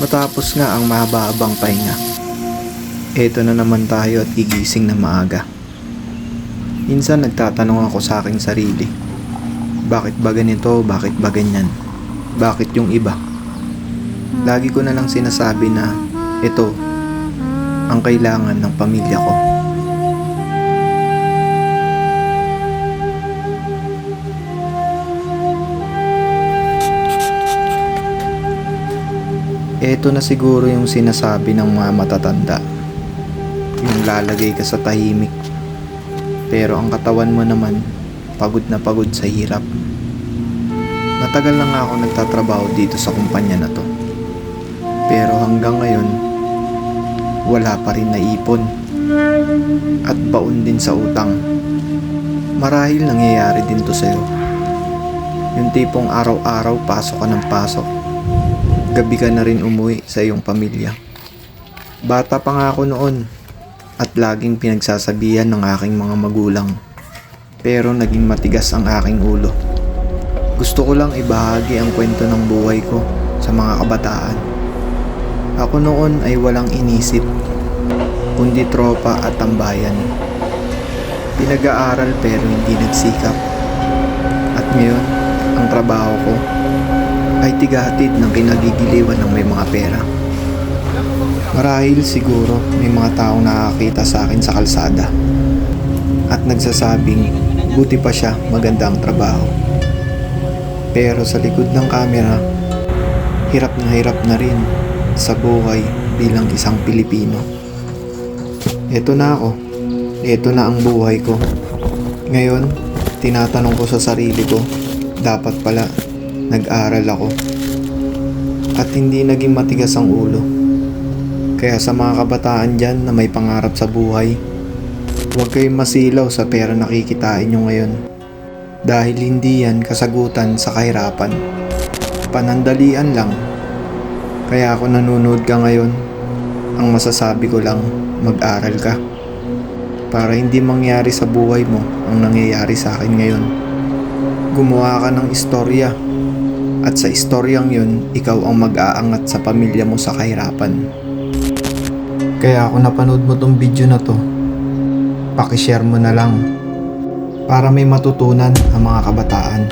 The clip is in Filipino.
Matapos nga ang mahaba-habang pahinga. Eto na naman tayo at gigising na maaga. Minsan nagtatanong ako sa aking sarili. Bakit ba ganito? Bakit ba ganyan? Bakit yung iba? Lagi ko na lang sinasabi na ito ang kailangan ng pamilya ko. Ito na siguro yung sinasabi ng mga matatanda. Yung lalagay ka sa tahimik. Pero ang katawan mo naman, pagod na pagod sa hirap. Matagal na nga ako nagtatrabaho dito sa kumpanya na to. Pero hanggang ngayon, wala pa rin naipon. At baon din sa utang. Marahil nangyayari din to sa'yo. Yung tipong araw-araw pasok ka ng pasok gabi ka na rin umuwi sa iyong pamilya. Bata pa nga ako noon at laging pinagsasabihan ng aking mga magulang. Pero naging matigas ang aking ulo. Gusto ko lang ibahagi ang kwento ng buhay ko sa mga kabataan. Ako noon ay walang inisip, kundi tropa at tambayan. Pinag-aaral pero hindi nagsikap. At ngayon, ang trabaho ko ay tigahatid ng kinagigiliwan ng may mga pera. Marahil siguro may mga taong nakakita sa akin sa kalsada at nagsasabing buti pa siya maganda ang trabaho. Pero sa likod ng kamera, hirap na hirap na rin sa buhay bilang isang Pilipino. Ito na ako. Ito na ang buhay ko. Ngayon, tinatanong ko sa sarili ko, dapat pala nag-aral ako. At hindi naging matigas ang ulo. Kaya sa mga kabataan dyan na may pangarap sa buhay, huwag kayong masilaw sa pera na kikitain nyo ngayon. Dahil hindi yan kasagutan sa kahirapan. Panandalian lang. Kaya ako nanonood ka ngayon, ang masasabi ko lang, mag-aral ka. Para hindi mangyari sa buhay mo ang nangyayari sa akin ngayon. Gumawa ka ng istorya at sa istoryang yun, ikaw ang mag-aangat sa pamilya mo sa kahirapan. Kaya kung napanood mo tong video na to, pakishare mo na lang para may matutunan ang mga kabataan.